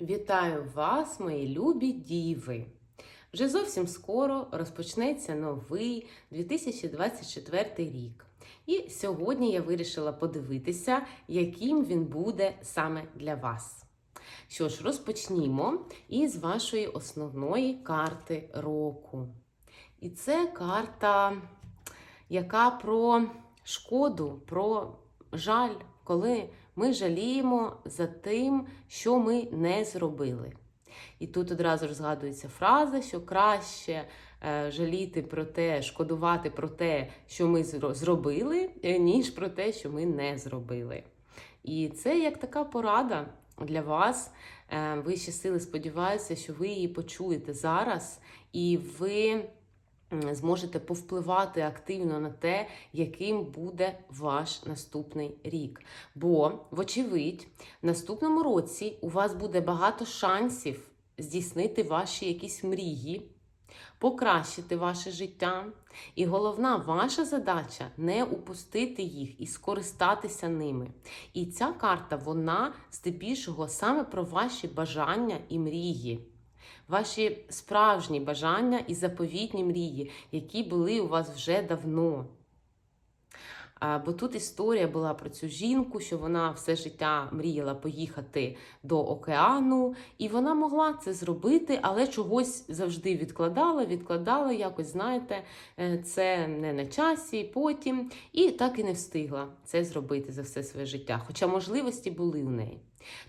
Вітаю вас, мої любі діви! Вже зовсім скоро розпочнеться новий 2024 рік. І сьогодні я вирішила подивитися, яким він буде саме для вас. Що ж, розпочнімо із вашої основної карти року. І це карта, яка про шкоду, про жаль, коли ми жаліємо за тим, що ми не зробили. І тут одразу ж згадується фраза, що краще е, жаліти про те, шкодувати про те, що ми зробили, е, ніж про те, що ми не зробили. І це як така порада для вас. Е, Ви ще сили сподіваюся, що ви її почуєте зараз, і ви зможете повпливати активно на те, яким буде ваш наступний рік. Бо, вочевидь, в наступному році у вас буде багато шансів здійснити ваші якісь мрії, покращити ваше життя. І головна ваша задача не упустити їх і скористатися ними. І ця карта, вона здебільшого саме про ваші бажання і мрії. Ваші справжні бажання і заповітні мрії, які були у вас вже давно. Бо тут історія була про цю жінку, що вона все життя мріяла поїхати до океану, і вона могла це зробити, але чогось завжди відкладала, відкладала, якось, знаєте, е, це не на часі, потім, і так і не встигла це зробити за все своє життя. Хоча можливості були у неї.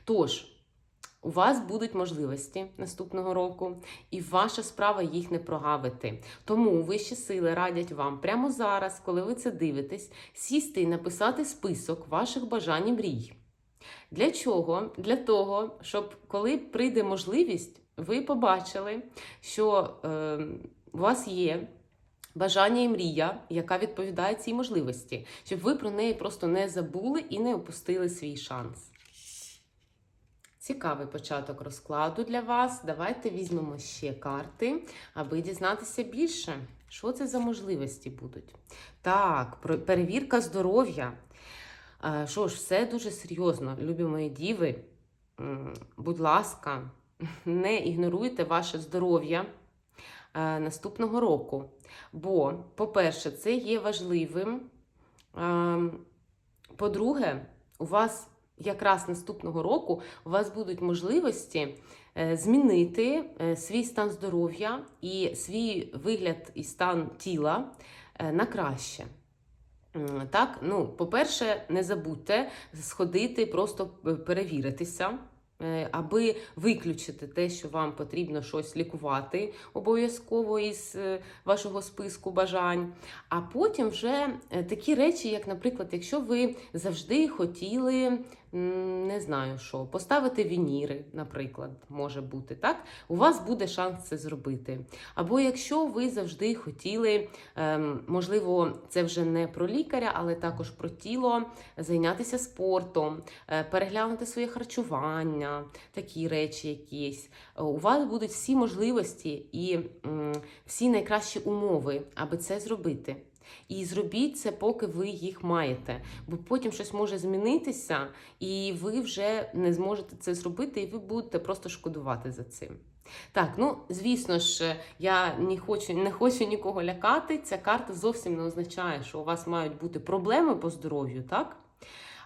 Тож. У вас будуть можливості наступного року, і ваша справа їх не прогавити. Тому вищі сили радять вам прямо зараз, коли ви це дивитесь, сісти і написати список ваших бажань і мрій. Для чого? Для того, щоб коли прийде можливість, ви побачили, що е, у вас є. Бажання і мрія, яка відповідає цій можливості, щоб ви про неї просто не забули і не опустили свій шанс. Цікавий початок розкладу для вас. Давайте візьмемо ще карти, аби дізнатися більше, що це за можливості будуть. Так, перевірка здоров'я. Е, Що ж, все дуже серйозно, любі мої діви. Будь ласка, не ігноруйте ваше здоров'я е, наступного року. Бо, по-перше, це є важливим. Ем, По-друге, у вас якраз наступного року у вас будуть можливості е, змінити е, свій стан здоров'я і свій вигляд і стан тіла е, на краще. Так, ну, по-перше, не забудьте сходити, просто перевіритися, аби виключити те, що вам потрібно щось лікувати обов'язково із вашого списку бажань. А потім вже такі речі, як, наприклад, якщо ви завжди хотіли, не знаю що, поставити вініри, наприклад, може бути, так? У вас буде шанс це зробити. Або якщо ви завжди хотіли, ем, можливо, це вже не про лікаря, але також про тіло, зайнятися спортом, е, переглянути своє харчування, такі речі якісь. У вас будуть всі можливості і всі найкращі умови, аби це зробити. І зробіть це, поки ви їх маєте, бо потім щось може змінитися, і ви вже не зможете це зробити, і ви будете просто шкодувати за цим. Так, ну звісно ж, я не хочу, не хочу нікого лякати. Ця карта зовсім не означає, що у вас мають бути проблеми по здоров'ю, так?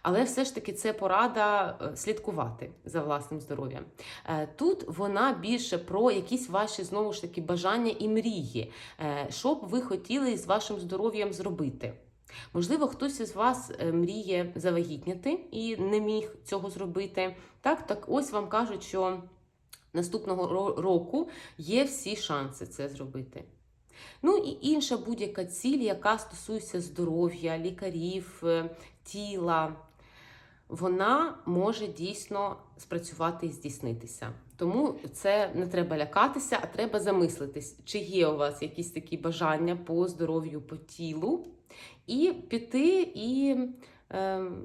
Але все ж таки це порада е, слідкувати за власним здоров'ям. Е, Тут вона більше про якісь ваші знову ж таки бажання і мрії, Е, що б ви хотіли з вашим здоров'ям зробити. Можливо, хтось із вас мріє завагітняти і не міг цього зробити. Так, так ось вам кажуть, що наступного року є всі шанси це зробити. Ну і інша будь-яка ціль, яка стосується здоров'я, лікарів, тіла, вона може дійсно спрацювати і здійснитися. Тому це не треба лякатися, а треба замислитись, чи є у вас якісь такі бажання по здоров'ю, по тілу, і піти і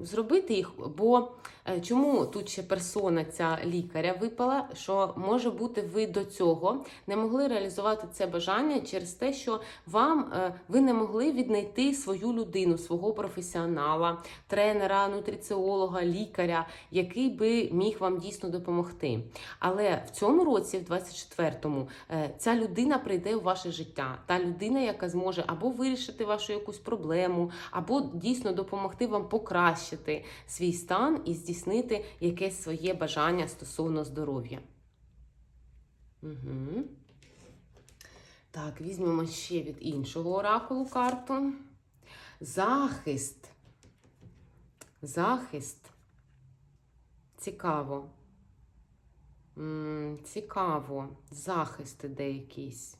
зробити їх. Бо Е, Чому тут ще персона ця лікаря випала? Що може бути ви до цього не могли реалізувати це бажання через те, що вам е, ви не могли віднайти свою людину, свого професіонала, тренера, нутриціолога, лікаря, який би міг вам дійсно допомогти. Але в цьому році, в 24-му, е, ця людина прийде у ваше життя. Та людина, яка зможе або вирішити вашу якусь проблему, або дійсно допомогти вам покращити свій стан і здійснити якесь своє бажання стосовно здоров'я. Угу. Так, візьмемо ще від іншого оракулу карту. Захист. Захист. Цікаво. М, Цікаво. Захист іде якийсь.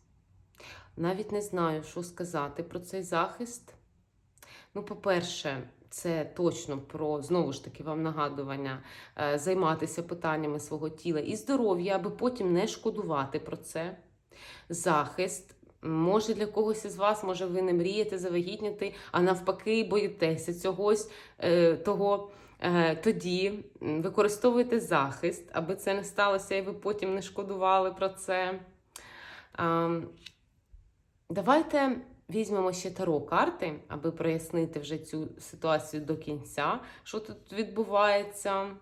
Навіть не знаю, що сказати про цей захист. Ну, по-перше, це точно про знову ж таки вам нагадування е, займатися питаннями свого тіла і здоров'я, аби потім не шкодувати про це. Захист. Може для когось із вас, може ви не мрієте завагітніти, а навпаки, боїтеся цьогось е, того. Е, Тоді використовуйте захист, аби це не сталося, і ви потім не шкодували про це. Давайте візьмемо ще таро карти, аби прояснити вже цю ситуацію до кінця, що тут відбувається.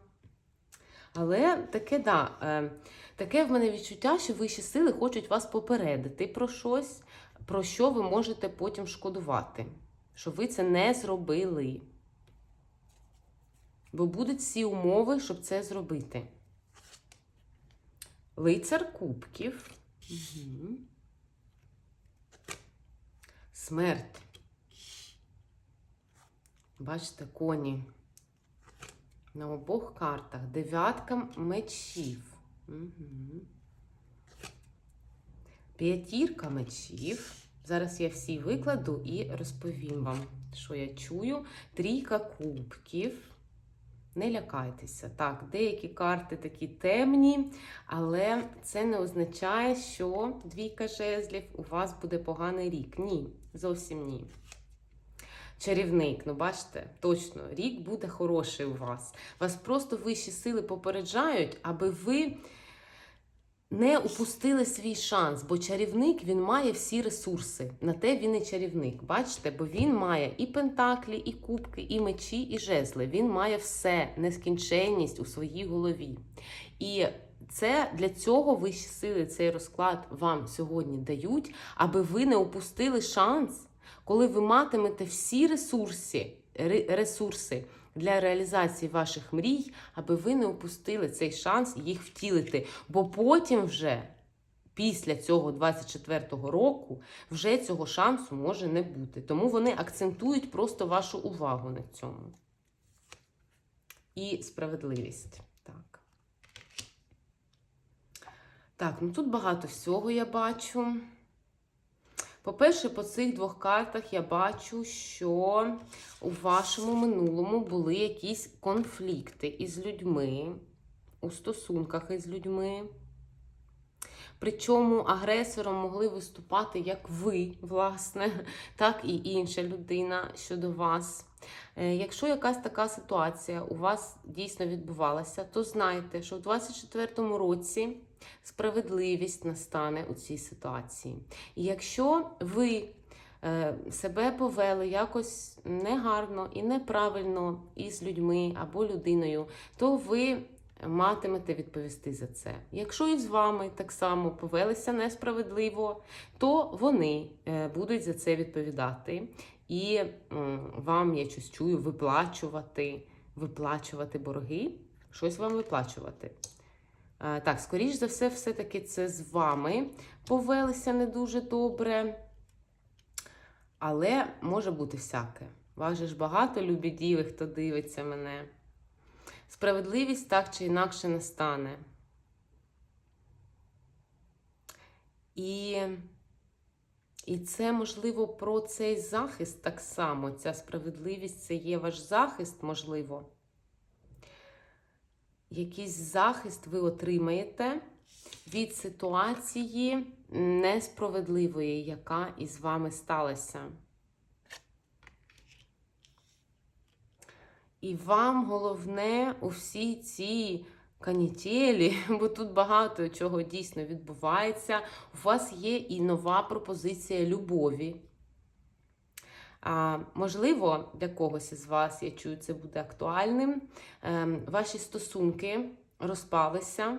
Але таке, да, е, таке в мене відчуття, що вищі сили хочуть вас попередити про щось, про що ви можете потім шкодувати, що ви це не зробили. Бо будуть всі умови, щоб це зробити. Лицар кубків. Угу. Смерть. Бачите, коні. На обох картах. Дев'ятка мечів. Угу. П'ятірка мечів. Зараз я всі викладу і розповім вам, що я чую. Трійка кубків. Не лякайтеся. Так, деякі карти такі темні, але це не означає, що двійка жезлів у вас буде поганий рік. Ні, зовсім ні. Чарівник, ну бачите, точно, рік буде хороший у вас. Вас просто вищі сили попереджають, аби ви не упустили свій шанс, бо чарівник він має всі ресурси. На те він і чарівник. Бачите, бо він має і пентаклі, і кубки, і мечі, і жезли. Він має все, нескінченність у своїй голові. І це для цього вищі сили цей розклад вам сьогодні дають, аби ви не упустили шанс, коли ви матимете всі ресурси, ресурси для реалізації ваших мрій, аби ви не упустили цей шанс їх втілити. Бо потім вже. Після цього 24-го року вже цього шансу може не бути. Тому вони акцентують просто вашу увагу на цьому. І справедливість. Так. Так, ну тут багато всього я бачу. По-перше, по цих двох картах я бачу, що у вашому минулому були якісь конфлікти із людьми, у стосунках із людьми. Причому агресором могли виступати як ви, власне, так і інша людина щодо вас. Е, Якщо якась така ситуація у вас дійсно відбувалася, то знайте, що в 2024 році справедливість настане у цій ситуації. І якщо ви е, себе повели якось негарно і неправильно із людьми або людиною, то ви матимете відповісти за це. Якщо і з вами так само повелися несправедливо, то вони е, будуть за це відповідати. І вам, я щось чую, виплачувати, виплачувати борги, щось вам виплачувати. Так, скоріш за все, все-таки це з вами повелися не дуже добре. Але може бути всяке. Ж багато любі діви, хто дивиться мене. Справедливість так чи інакше не стане. І, і це, можливо, про цей захист так само. Ця справедливість це є ваш захист, можливо. Якийсь захист ви отримаєте від ситуації несправедливої, яка із вами сталася. І вам головне у всій цій канітелі, бо тут багато чого дійсно відбувається. У вас є і нова пропозиція любові. Можливо, для когось із вас, я чую, це буде актуальним. Ем, ваші стосунки розпалися,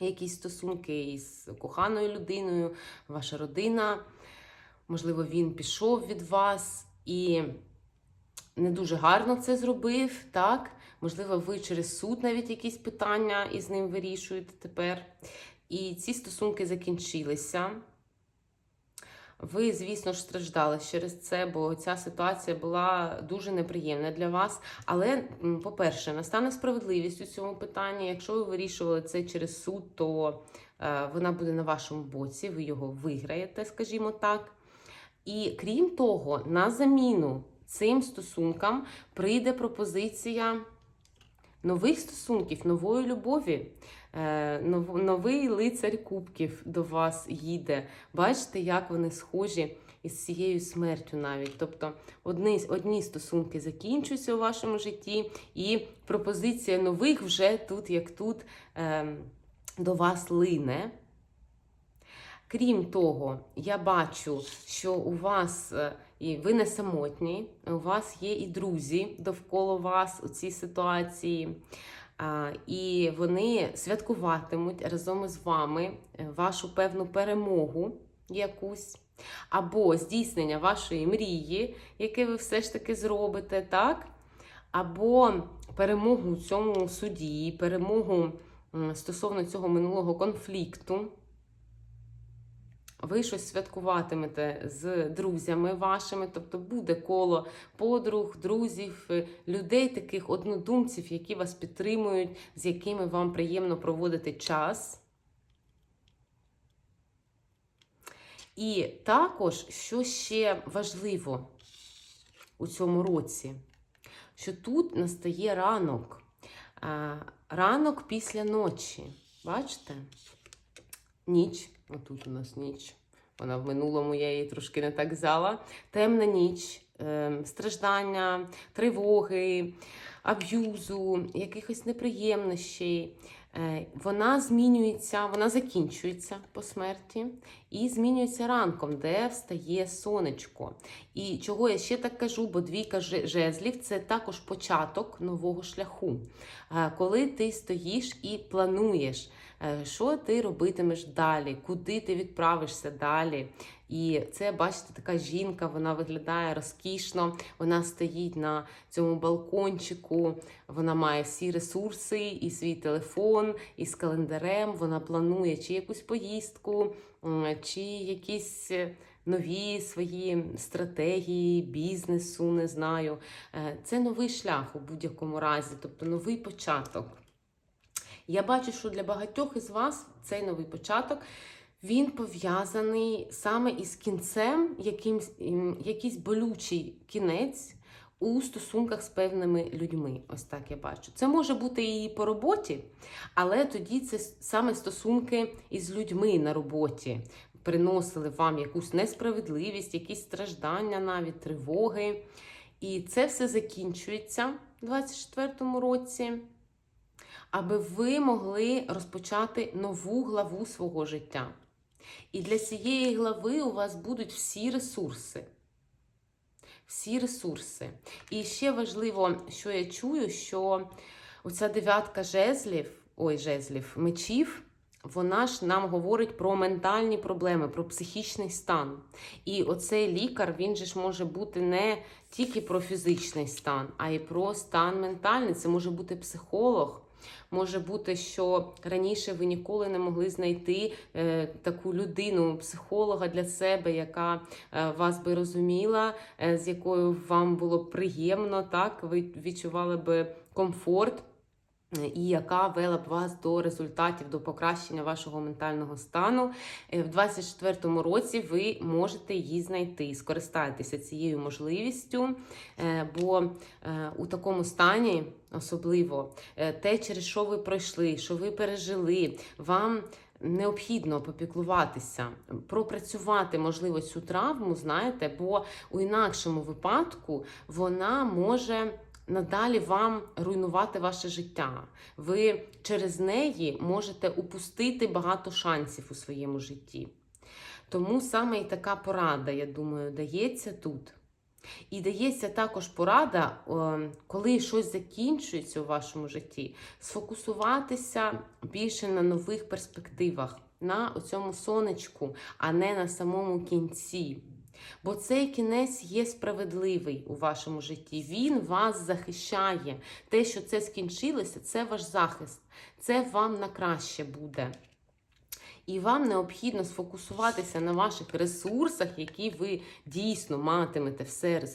якісь стосунки із коханою людиною, ваша родина. Можливо, він пішов від вас і не дуже гарно це зробив, так? Можливо, ви через суд навіть якісь питання із ним вирішуєте тепер. І ці стосунки закінчилися. Ви, звісно ж, страждали через це, бо ця ситуація була дуже неприємна для вас. Але, по-перше, настане справедливість у цьому питанні. Якщо ви вирішували це через суд, то е, вона буде на вашому боці, ви його виграєте, скажімо так. І крім того, на заміну цим стосункам прийде пропозиція нових стосунків, нової любові. Е, нов- Новий лицар кубків до вас їде. Бачите, як вони схожі із цією смертю навіть. Тобто одні, одні стосунки закінчуються у вашому житті, і пропозиція нових вже тут, як тут, е, до вас лине. Крім того, я бачу, що у вас е, і ви не самотні, у вас є і друзі довкола вас у цій ситуації. І вони святкуватимуть разом із вами е, вашу певну перемогу якусь, або здійснення вашої мрії, яке ви все ж таки зробите, так? Або перемогу у цьому суді, перемогу стосовно цього минулого конфлікту. Ви щось святкуватимете з друзями вашими, тобто буде коло подруг, друзів, е, людей, таких однодумців, які вас підтримують, з якими вам приємно проводити час. І також, що ще важливо у цьому році, що тут настає ранок, ранок після ночі. Бачите? Ніч, отут у нас ніч. Вона в минулому я її трошки не так взяла. Темна ніч, ем, страждання, тривоги, аб'юзу, якихось неприємностей. Е, Вона змінюється, вона закінчується по смерті і змінюється ранком, де встає сонечко. І чого я ще так кажу, бо двійка жезлів це також початок нового шляху. Е, Коли ти стоїш і плануєш, що ти робитимеш далі, куди ти відправишся далі. І це, бачите, така жінка, вона виглядає розкішно, вона стоїть на цьому балкончику, вона має всі ресурси, і свій телефон, і з календарем. Вона планує чи якусь поїздку, чи якісь е, нові свої стратегії, бізнесу, не знаю. Е, Це новий шлях у будь-якому разі, тобто новий початок. Я бачу, що для багатьох із вас цей новий початок він пов'язаний саме із кінцем, якимсь, якийсь болючий кінець у стосунках з певними людьми. Ось так я бачу. Це може бути і по роботі, але тоді це саме стосунки із людьми на роботі. Приносили вам якусь несправедливість, якісь страждання, навіть тривоги. І це все закінчується у 2024 році аби ви могли розпочати нову главу свого життя. І для цієї глави у вас будуть всі ресурси. Всі ресурси. І ще важливо, що я чую, що оця дев'ятка жезлів, ой, жезлів, мечів, вона ж нам говорить про ментальні проблеми, про психічний стан. І оцей лікар, він же ж може бути не тільки про фізичний стан, а й про стан ментальний. Це може бути психолог. Може бути, що раніше ви ніколи не могли знайти е, таку людину, психолога для себе, яка е, вас би розуміла, е, з якою вам було приємно, так ви відчували би комфорт. І яка вела б вас до результатів, до покращення вашого ментального стану. Е, В 2024 році ви можете її знайти. Скористайтеся цією можливістю, е, бо е, у такому стані, особливо те, через що ви пройшли, що ви пережили, вам необхідно попіклуватися, пропрацювати, можливо, цю травму, знаєте, бо у інакшому випадку вона може надалі вам руйнувати ваше життя. Ви через неї можете упустити багато шансів у своєму житті. Тому саме і така порада, я думаю, дається тут. І дається також порада, коли щось закінчується у вашому житті, сфокусуватися більше на нових перспективах, на цьому сонечку, а не на самому кінці. Бо цей кінець є справедливий у вашому житті. Він вас захищає. Те, що це скінчилося, це ваш захист. Це вам на краще буде. І вам необхідно сфокусуватися на ваших ресурсах, які ви дійсно матимете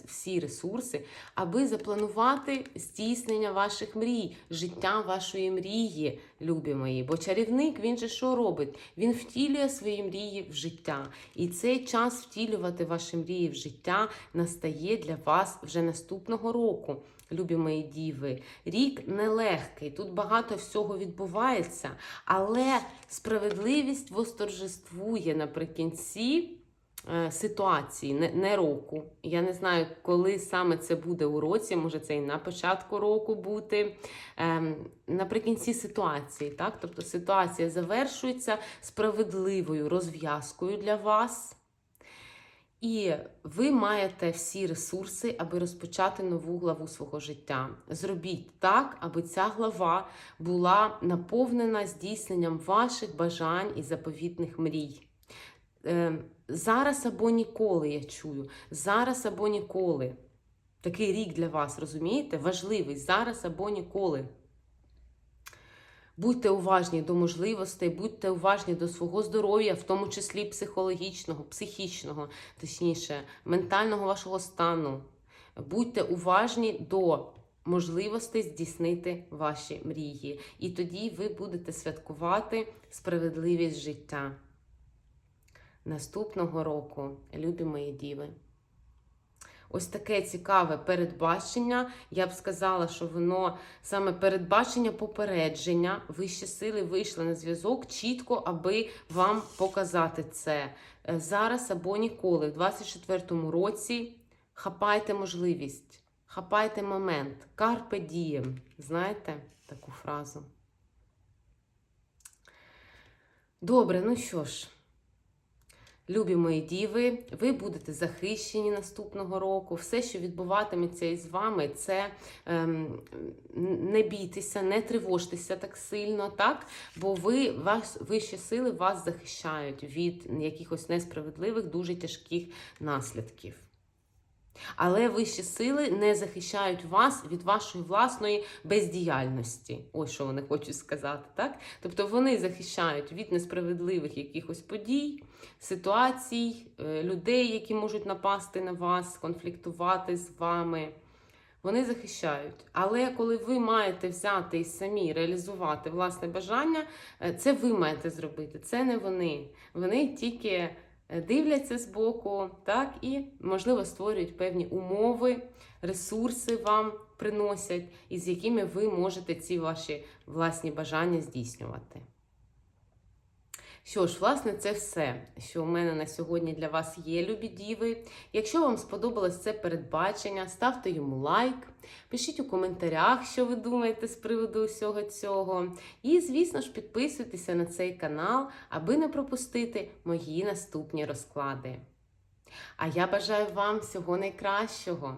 всі ресурси, аби запланувати здійснення ваших мрій, життя вашої мрії, любі мої. Бо чарівник він же що робить? Він втілює свої мрії в життя. І цей час втілювати ваші мрії в життя настає для вас вже наступного року. Любі мої діви, рік нелегкий, тут багато всього відбувається, але справедливість восторжествує наприкінці е, ситуації, не, року. Я не знаю, коли саме це буде у році, може це і на початку року бути. Ем, наприкінці ситуації, так? Тобто ситуація завершується справедливою розв'язкою для вас. І ви маєте всі ресурси, аби розпочати нову главу свого життя. Зробіть так, аби ця глава була наповнена здійсненням ваших бажань і заповітних мрій. Е, зараз або ніколи я чую. Зараз або ніколи. Такий рік для вас, розумієте? Важливий зараз або ніколи. Будьте уважні до можливостей, будьте уважні до свого здоров'я, в тому числі психологічного, психічного, точніше, ментального вашого стану. Будьте уважні до можливостей здійснити ваші мрії. І тоді ви будете святкувати справедливість життя. Наступного року, любі мої діви. Ось таке цікаве передбачення. Я б сказала, що воно саме передбачення попередження. Вищі сили вийшли на зв'язок чітко, аби вам показати це Е, зараз або ніколи. В 24-му році хапайте можливість, хапайте момент, карпе дієм. Знаєте таку фразу? Добре, ну що ж. Любі мої діви, ви будете захищені наступного року. Все, що відбуватиметься із вами, це ем, не бійтеся, не тривожтеся так сильно, так? Бо ви, вас, вищі сили вас захищають від якихось несправедливих, дуже тяжких наслідків. Але вищі сили не захищають вас від вашої власної бездіяльності. Ось що вони хочуть сказати, так? Тобто вони захищають від несправедливих якихось подій, ситуацій, е, людей, які можуть напасти на вас, конфліктувати з вами. Вони захищають. Але коли ви маєте взяти і самі реалізувати власне бажання, е, це ви маєте зробити, це не вони. Вони тільки дивляться збоку, так, і, можливо, створюють певні умови, ресурси вам приносять, із якими ви можете ці ваші власні бажання здійснювати. Що ж, власне, це все, що у мене на сьогодні для вас є, любі діви. Якщо вам сподобалось це передбачення, ставте йому лайк, пишіть у коментарях, що ви думаєте з приводу усього цього. І, звісно ж, підписуйтеся на цей канал, аби не пропустити мої наступні розклади. А я бажаю вам всього найкращого.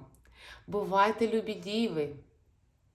Бувайте, любі діви!